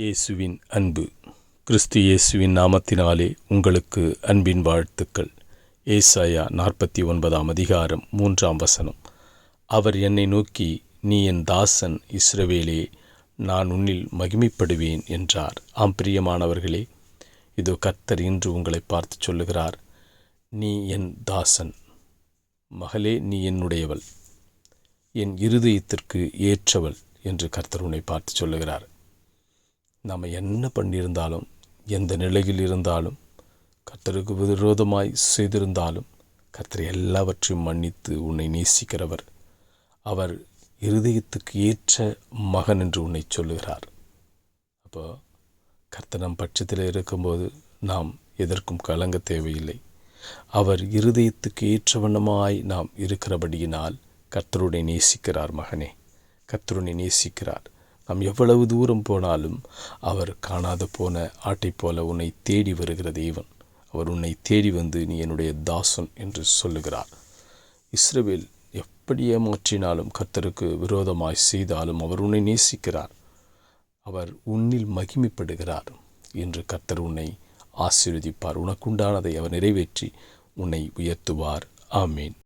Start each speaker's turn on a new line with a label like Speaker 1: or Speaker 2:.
Speaker 1: இயேசுவின் அன்பு. கிறிஸ்து இயேசுவின் நாமத்தினாலே உங்களுக்கு அன்பின் வாழ்த்துக்கள். ஏசாயா நாற்பத்தி ஒன்பதாம் அதிகாரம் மூன்றாம் வசனம். அவர் என்னை நோக்கி நீ என் தாசன் இஸ்ரவேலே நான் உன்னில் மகிமைப்படுவேன் என்றார். ஆம் பிரியமானவர்களே இதோ கர்த்தர் இன்று உங்களை பார்த்து சொல்லுகிறார். நீ என் தாசன். மகளே நீ என்னுடையவள். என் இருதயத்திற்கு ஏற்றவள் என்று கர்த்தர் உன்னை பார்த்து சொல்லுகிறார். நாம் என்ன பண்ணியிருந்தாலும் எந்த நிலையில் இருந்தாலும் கர்த்தருக்கு விரோதமாய் செய்திருந்தாலும் கர்த்தர் எல்லாவற்றையும் மன்னித்து உன்னை நேசிக்கிறவர். அவர் இருதயத்துக்கு ஏற்ற மகன் என்று உன்னை சொல்லுகிறார். அப்போ கர்த்தர் நம் பட்சத்தில் இருக்கும்போது நாம் எதற்கும் கலங்க தேவையில்லை. அவர் இருதயத்துக்கு ஏற்ற வண்ணமாய் நாம் இருக்கிறபடியினால் கர்த்தருடைய நேசிக்கிறார் மகனே. கர்த்தருனை நேசிக்கிறார். நாம் எவ்வளவு தூரம் போனாலும் அவர் காணாத போன ஆட்டைப் போல உன்னை தேடி வருகிற தேவன். அவர் உன்னை தேடி வந்து நீ என்னுடைய தாசன் என்று சொல்லுகிறார். இஸ்ரேல் எப்படி ஏமாற்றினாலும் கர்த்தருக்கு விரோதமாய் செய்தாலும் அவர் உன்னை நேசிக்கிறார். அவர் உன்னில் மகிமைப்படுகிறார் என்று கர்த்தர் உன்னை ஆசீர்வதிப்பார். உனக்குண்டானதை அவர் நிறைவேற்றி உன்னை உயர்த்துவார். ஆமீன்.